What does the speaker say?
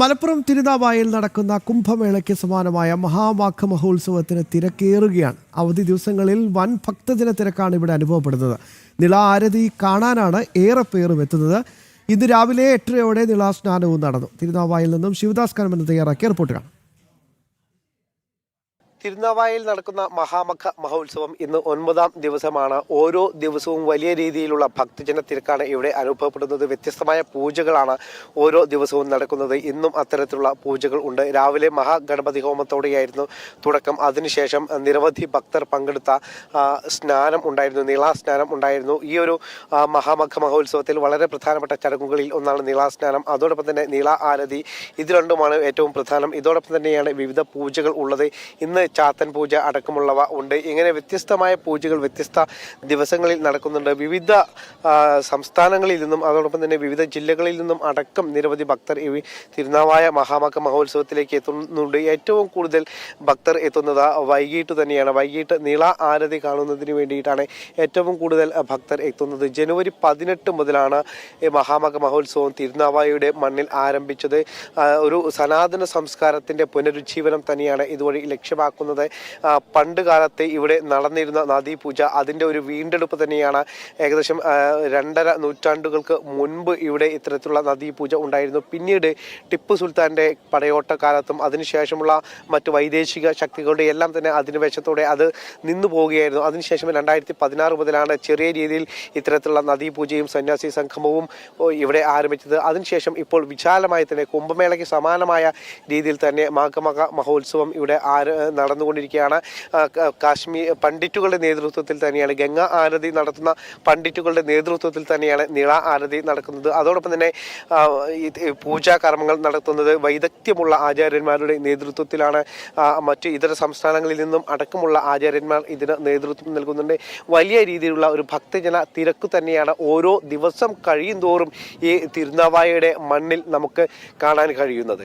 മലപ്പുറം തിരുനാവായിൽ നടക്കുന്ന കുംഭമേളയ്ക്ക് സമാനമായ മഹാമാഘ മഹോത്സവത്തിന് തിരക്കേറുകയാണ്. അവധി ദിവസങ്ങളിൽ വൻ ഭക്തജന തിരക്കാണ് ഇവിടെ അനുഭവപ്പെടുന്നത്. നിള ആരതി കാണാനാണ് ഏറെ പേരും എത്തുന്നത്. ഇന്ന് രാവിലെ എട്ടരയോടെ നിളാസ്നാനവും നടന്നു. തിരുനാവായിൽ നിന്നും ശിവദാസ് കനമെന്ന് തയ്യാറാക്കിയ റിപ്പോർട്ട് കാണാം തിരുനാവായിൽ നടക്കുന്ന മഹാമഖ മഹോത്സവം ഇന്ന് ഒൻപതാം ദിവസമാണ്. ഓരോ ദിവസവും വലിയ രീതിയിലുള്ള ഭക്തജന തിരക്കാണ് ഇവിടെ അനുഭവപ്പെടുന്നത്. വ്യത്യസ്തമായ പൂജകളാണ് ഓരോ ദിവസവും നടക്കുന്നത്. ഇന്നും അത്തരത്തിലുള്ള പൂജകൾ ഉണ്ട്. രാവിലെ മഹാഗണപതി ഹോമത്തോടെയായിരുന്നു തുടക്കം. അതിനുശേഷം നിരവധി ഭക്തർ പങ്കെടുത്ത സ്നാനം ഉണ്ടായിരുന്നു. നീളാസ്നാനം ഉണ്ടായിരുന്നു. ഈ ഒരു മഹാമഖ മഹോത്സവത്തിൽ വളരെ പ്രധാനപ്പെട്ട ചടങ്ങുകളിൽ ഒന്നാണ് നീളാസ്നാനം അതോടൊപ്പം തന്നെ നീള ആരതി. ഇത് രണ്ടുമാണ് ഏറ്റവും പ്രധാനം. ഇതോടൊപ്പം തന്നെയാണ് വിവിധ പൂജകൾ ഉള്ളത്. ഇന്ന് ചാത്തൻ പൂജ അടക്കമുള്ളവ ഉണ്ട്. ഇങ്ങനെ വ്യത്യസ്തമായ പൂജകൾ വ്യത്യസ്ത ദിവസങ്ങളിൽ നടക്കുന്നുണ്ട്. വിവിധ സംസ്ഥാനങ്ങളിൽ നിന്നും അതോടൊപ്പം തന്നെ വിവിധ ജില്ലകളിൽ നിന്നും അടക്കം നിരവധി ഭക്തർ ഈ തിരുനാവായ മഹാമക മഹോത്സവത്തിലേക്ക് എത്തുന്നുണ്ട്. ഏറ്റവും കൂടുതൽ ഭക്തർ എത്തുന്നത് വൈകിട്ട് തന്നെയാണ്. വൈകിട്ട് നീള ആരതി കാണുന്നതിന് വേണ്ടിയിട്ടാണ് ഏറ്റവും കൂടുതൽ ഭക്തർ എത്തുന്നത്. ജനുവരി പതിനെട്ട് മുതലാണ് ഈ മഹാമക മഹോത്സവം തിരുനാവായയുടെ മണ്ണിൽ ആരംഭിച്ചത്. ഒരു സനാതന സംസ്കാരത്തിന്റെ പുനരുജ്ജീവനം തന്നെയാണ് ഇതുവഴി ലക്ഷ്യമാക്കുന്നത്. ആ, പണ്ട് കാലത്ത് ഇവിടെ നടന്നിരുന്ന നദീപൂജ അതിന്റെ ഒരു വീണ്ടെടുപ്പ് തന്നെയാണ്. ഏകദേശം രണ്ടര നൂറ്റാണ്ടുകൾക്ക് മുൻപ് ഇവിടെ ഇത്തരത്തിലുള്ള നദീപൂജ ഉണ്ടായിരുന്നു. പിന്നീട് ടിപ്പു സുൽത്താന്റെ പടയോട്ട കാലത്തും അതിനുശേഷമുള്ള മറ്റ് വൈദേശിക ശക്തികളുടെ എല്ലാം തന്നെ അധിനിവേശത്തോടെ അത് നിന്നു പോവുകയായിരുന്നു. അതിനുശേഷം രണ്ടായിരത്തി പതിനാറ് മുതലാണ് ചെറിയ രീതിയിൽ ഇത്തരത്തിലുള്ള നദീപൂജയും സന്യാസി സംഗമവും ഇവിടെ ആരംഭിച്ചത്. അതിനുശേഷം ഇപ്പോൾ വിശാലമായി തന്നെ കുംഭമേളയ്ക്ക് സമാനമായ രീതിയിൽ തന്നെ മാഘമക മഹോത്സവം ഇവിടെ ആര നടന്നുകൊണ്ടിരിക്കുകയാണ്. കാശ്മീർ പണ്ഡിറ്റുകളുടെ നേതൃത്വത്തിൽ തന്നെയാണ്. ഗംഗ ആരതി നടത്തുന്ന പണ്ഡിറ്റുകളുടെ നേതൃത്വത്തിൽ തന്നെയാണ് നിള ആരതി നടക്കുന്നത്. അതോടൊപ്പം തന്നെ പൂജാ കർമ്മങ്ങൾ നടത്തുന്നത് വൈദഗ്ധ്യമുള്ള ആചാര്യന്മാരുടെ നേതൃത്വത്തിലാണ്. മറ്റ് ഇതര സംസ്ഥാനങ്ങളിൽ നിന്നും അടക്കമുള്ള ആചാര്യന്മാർ ഇതിന് നേതൃത്വം നൽകുന്നുണ്ട്. വലിയ രീതിയിലുള്ള ഒരു ഭക്തജന തിരക്ക് തന്നെയാണ് ഓരോ ദിവസം കഴിയും തോറും ഈ തിരുനാവായയുടെ മണ്ണിൽ നമുക്ക് കാണാൻ കഴിയുന്നത്.